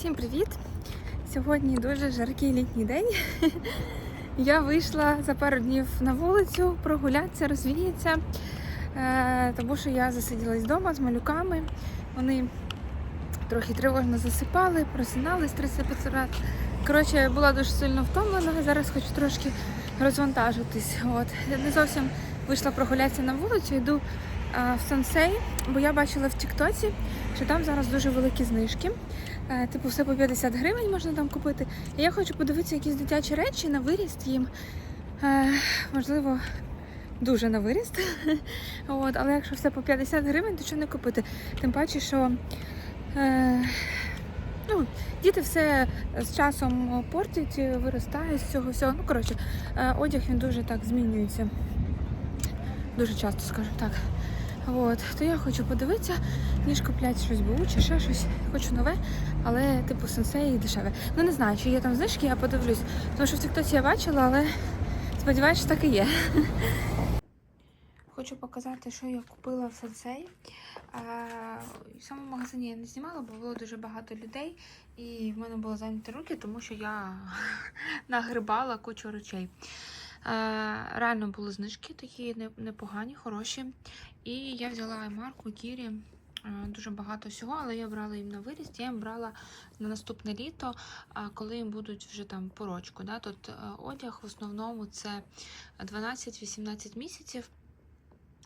Всім привіт! Сьогодні дуже жаркий літній день. Я вийшла за пару днів на вулицю прогулятися, розвіятися, е, тому що я засиділась вдома з малюками. Вони трохи тривожно засипали, просинались 30 раз. Коротше, я була дуже сильно втомлена, зараз хочу трошки розвантажитись. От. Я не зовсім вийшла прогулятися на вулицю, йду в Сансей, бо я бачила в Тіктоці, що там зараз дуже великі знижки. Е, Типу, все по 50 гривень можна там купити. І я хочу подивитися якісь дитячі речі на виріст їм. Е, можливо, дуже на виріст. От, але якщо все по 50 гривень, то що не купити? Тим паче, що е, ну, діти все з часом портять, виростають з цього всього. Ну, коротше, одяг він дуже так змінюється. Дуже часто, скажу так. От, то я хочу подивитися, ніж купляти щось БУ чи ще щось. Хочу нове, але типу сенсей дешеве. Ну не знаю, чи є там знижки, я подивлюсь. Тому що в Тіктоці я бачила, але сподіваюся, що так і є. Хочу показати, що я купила в сенсей. В самому магазині я не знімала, бо було дуже багато людей, і в мене було зайняті руки, тому що я нагрибала кучу речей. Е, Реально були знижки такі непогані, хороші. І я взяла марку Кірі. е, Дуже багато всього, але я брала їм на виріст. Я їм брала на наступне літо, а коли їм будуть вже там порочку. Да? Тут е, одяг в основному це 12-18 місяців.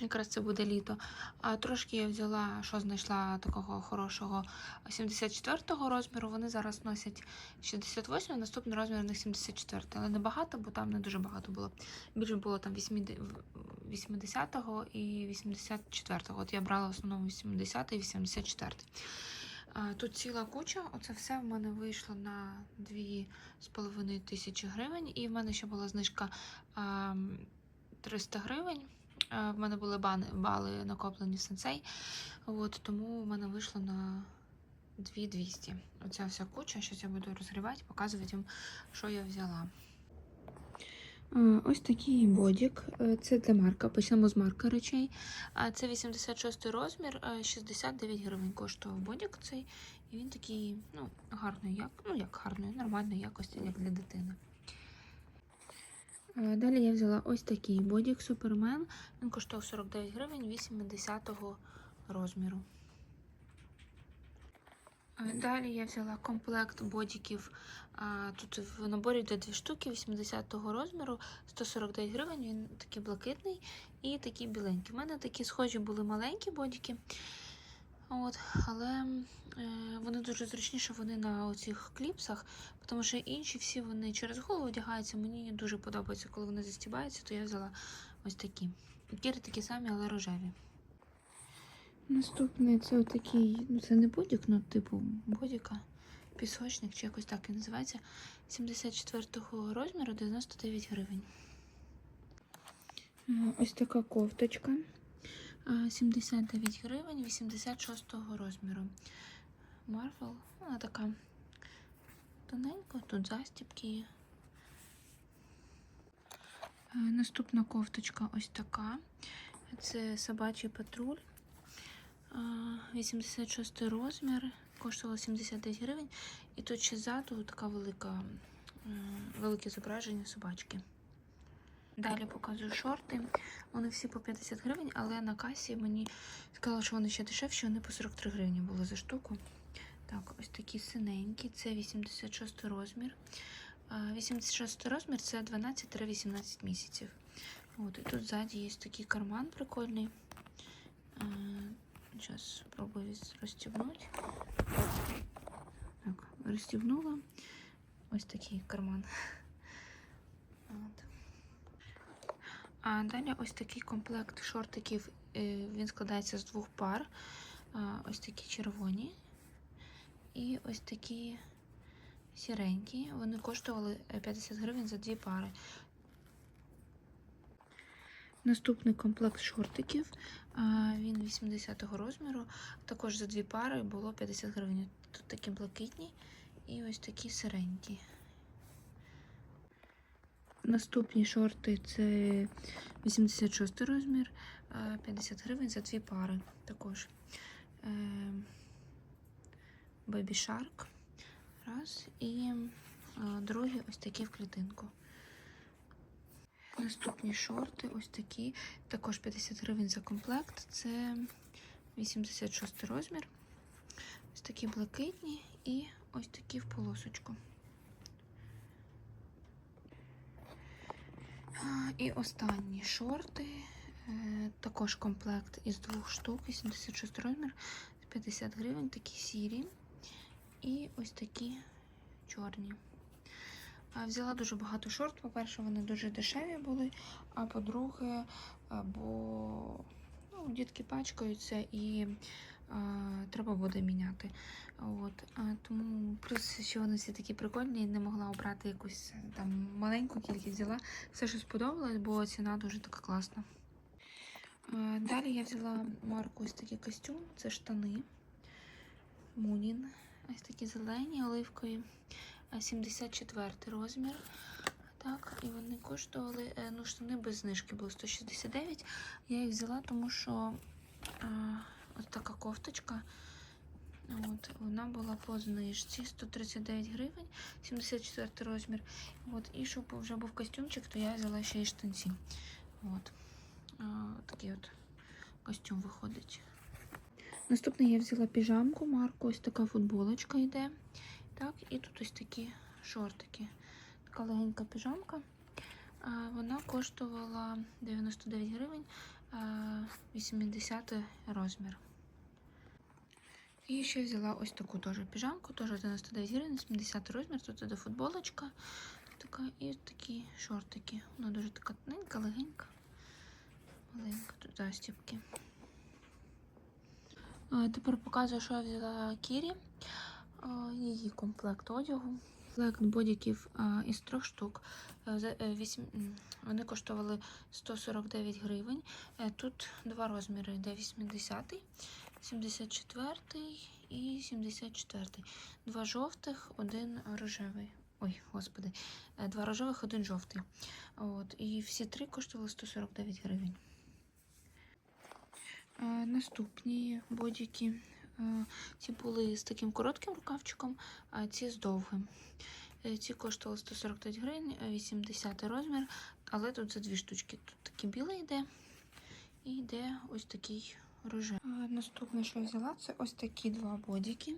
Якраз це буде літо. А трошки я взяла, що знайшла такого хорошого 74-го розміру. Вони зараз носять 68, наступний розмір у них 74, але не багато, бо там не дуже багато було. Більше було там 80-го і 84-го. От я брала в основному 80 і 84. А, Тут ціла куча. Оце все в мене вийшло на 2,5 тисячі гривень. І в мене ще була знижка 300 гривень. Е, В мене були бани, бали накоплені в сенсей. От, тому в мене вийшло на 2200. Оця вся куча. Щось я буду розгрівати, показувати вам, що я взяла. Е, Ось такий бодік. Е, Це для марка. Почнемо з марка речей. Це 86 розмір, е, 69 гривень коштував бодік цей. І він такий, ну, гарної, як, ну як гарної, нормальної якості, як для дитини. Е, Далі я взяла ось такий бодік Супермен. Він коштував 49 гривень 80-го розміру. Е, Далі я взяла комплект бодіків. Тут в наборі йде дві штуки 80-го розміру, 149 гривень. Він такий блакитний і такий біленький. У мене такі схожі були маленькі бодіки. От, але е, вони дуже зручні, що вони на оцих кліпсах, тому що інші всі вони через голову одягаються. Мені дуже подобається, коли вони застібаються, то я взяла ось такі. Кіри такі самі, але рожеві. Наступний це отакий, ну це не бодік, ну типу бодіка, пісочник чи якось так і називається. 74-го розміру 99 гривень. Ось така кофточка. Е, 79 гривень 86-го розміру. Марвел, вона така тоненька, тут застібки є. Наступна кофточка ось така. Це собачий патруль. Е, 86 розмір, коштувала 79 гривень. І тут ще ззаду така велика, велике зображення собачки. Далі показую шорти. Вони всі по 50 гривень, але на касі мені сказали, що вони ще дешевші, вони по 43 гривні були за штуку. Так, ось такі синенькі, це 86 розмір. 86 розмір це 12-18 місяців. От, і тут ззаді є такий карман прикольний. Зараз спробую розстібнути. Так, розстібнула. Ось такий карман. От. А далі ось такий комплект шортиків. е, Він складається з двох пар. Ось такі червоні. І ось такі сіренькі. Вони коштували е, 50 гривень за дві пари. Наступний комплект шортиків. Він 80-го розміру. Також за дві пари було 50 гривень. Тут такі блакитні і ось такі сиренькі. Наступні шорти це 86 розмір, е, 50 гривень за дві пари також. Е, Baby Shark Раз. І другі ось такі в клітинку. Наступні шорти, ось такі. Також 50 гривень за комплект. Це 86 розмір. Ось такі блакитні і ось такі в полосочку. І останні шорти. Е, Також комплект із двох штук, 86 розмір, 50 гривень, такі сірі. І ось такі чорні. Взяла дуже багато шорт. По-перше, вони дуже дешеві були, а по-друге, бо ну, дітки пачкаються і треба буде міняти. От, тому плюс, що вони всі такі прикольні, не могла обрати якусь там маленьку кількість взяла. Все, що сподобалось, бо ціна дуже така класна. Далі я взяла марку ось такий костюм, це штани. Мунін. Ось такі зелені, оливкові. А, 74 розмір. Так, і вони коштували, е, ну, штани без знижки були 169. Я їх взяла, тому що от така кофточка. От, вона була по знижці 139 гривень, 74 розмір. От, і щоб вже був костюмчик, то я взяла ще й штанці. От. А, такий от костюм виходить. Наступне я взяла піжамку, марку, ось така футболочка йде. Так, і тут ось такі шортики. Така легенька піжамка. Вона коштувала 99 гривень, 80 розмір. І ще взяла ось таку теж піжамку, теж 99 гривень, 70 розмір. Тут іде футболочка. Така, і такі шортики. Вона дуже така тоненька, легенька. Маленька тут застібки. Тепер показую, що я взяла Кірі. Її комплект одягу. Комплект бодіків а, із трьох штук. Е, е, Вони коштували 149 гривень. Е, Тут два розміри йде 80, 74 і 74. Два жовтих, один рожевий. Ой, господи, два рожевих, один жовтий. От, і всі три коштували 149 гривень. Наступні бодіки. Е, Ці були з таким коротким рукавчиком, а ці з довгим. Е, Ці коштували 149 гривень, е, 80 розмір, але тут за дві штучки. Тут такий білий йде і йде ось такий рожевий. Е, Наступне, що я взяла, це ось такі два бодіки.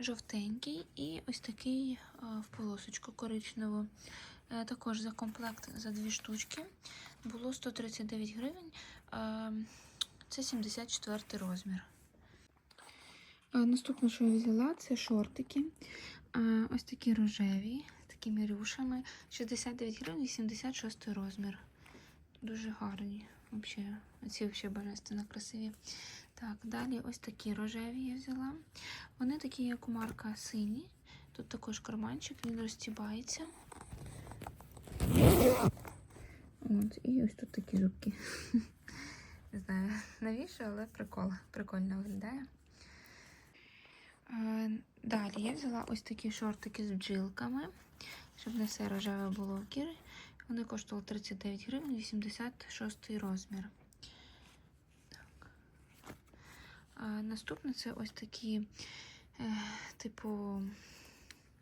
Жовтенький і ось такий е, в полосочку коричневу. Е, Також за комплект за дві штучки було 139 гривень. Е, Це 74 розмір. Наступне, що я взяла, це шортики. Ось такі рожеві, з такими рюшами. 69 гривень, 76 розмір. Дуже гарні. Взагалі, ці взагалі божественно красиві. Так, далі ось такі рожеві я взяла. Вони такі, як у марка сині. Тут також карманчик, він розтібається. От, і ось тут такі зубки. Не знаю, навіщо, але прикол. Прикольно виглядає. Е, Далі я взяла ось такі шортики з бджілками, щоб не все рожеве було в кірі. Вони коштували 39 гривень, 86 розмір. Наступне це ось такі, е, типу,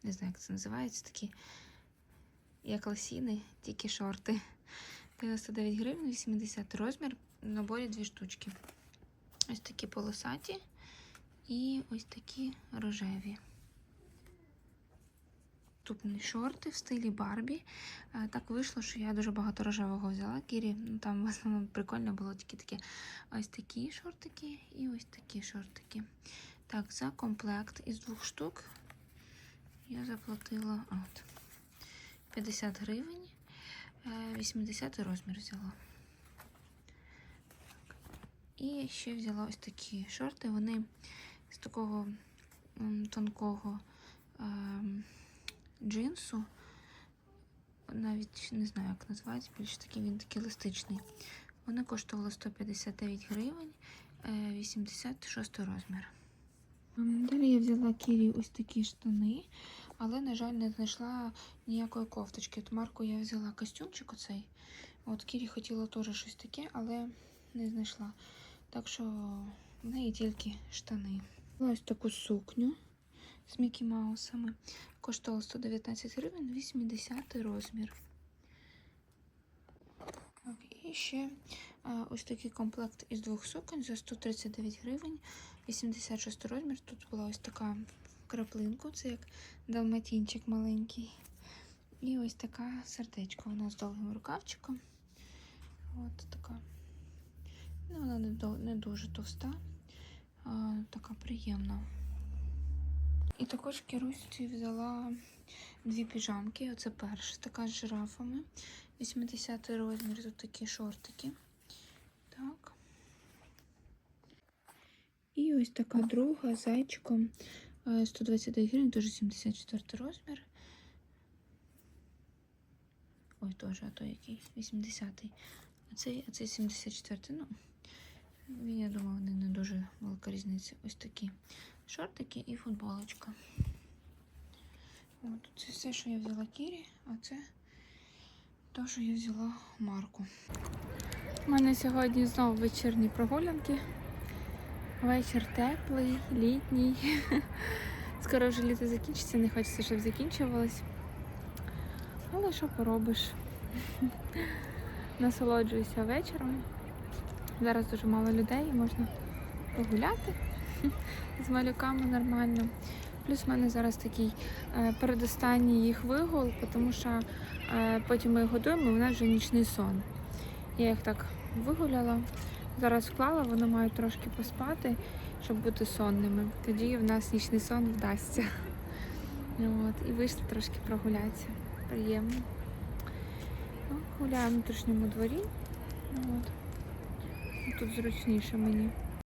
не знаю, як це називається, такі як лосіни, тільки шорти. 99 гривень, 80 розмір, наборі дві штучки. Ось такі полосаті і ось такі рожеві. Наступні шорти в стилі Барбі. Е, Так вийшло, що я дуже багато рожевого взяла. Кірі, ну там в основному прикольно було тільки такі ось такі шортики і ось такі шортики. Так, за комплект із двох штук я заплатила от, 50 гривень, е, 80 розмір взяла. І ще взяла ось такі шорти. Вони з такого тонкого ем, джинсу. Навіть не знаю, як називається, більш такий він такий еластичний. Вони коштували 159 гривень, е, 86 розмір. Ем, Далі я взяла Кірі ось такі штани, але, на жаль, не знайшла ніякої кофточки. От марку я взяла костюмчик оцей. От Кірі хотіла теж щось таке, але не знайшла. Так що в неї тільки штани. Ось таку сукню з Мікі Маусами. Коштувало 119 гривень, 80 розмір. І ще ось такий комплект із двох суконь за 139 гривень, 86 розмір. Тут була ось така в краплинку, це як далматінчик маленький. І ось така сердечко вона з довгим рукавчиком. От така. Ну, вона не, дуже товста, така приємна. І також в взяла дві піжамки. Оце перша, така з жирафами. 80 розмір, тут такі шортики. Так. І ось така друга зайчиком. е, 129 гривень, теж 74 розмір. Ой, теж, а то який? 80-й. А цей, а цей 74-й. Ну, я думаю, вони не дуже велика різниця. Ось такі шортики і футболочка. От, це все, що я взяла Кірі, а це те, що я взяла Марку. У мене сьогодні знову вечірні прогулянки. Вечір теплий, літній. Скоро вже літо закінчиться, не хочеться, щоб закінчувалось. Але що поробиш? Насолоджуюся вечором. Зараз дуже мало людей, можна погуляти з малюками нормально. Плюс в мене зараз такий е, передостанній їх вигул, тому що е, потім ми їх годуємо, і в нас вже нічний сон. Я їх так вигуляла, зараз вклала, вони мають трошки поспати, щоб бути сонними. Тоді в нас нічний сон вдасться. От, і вийшли трошки прогулятися. Приємно. Ну, гуляю в внутрішньому дворі. От. Тут зручніше мені.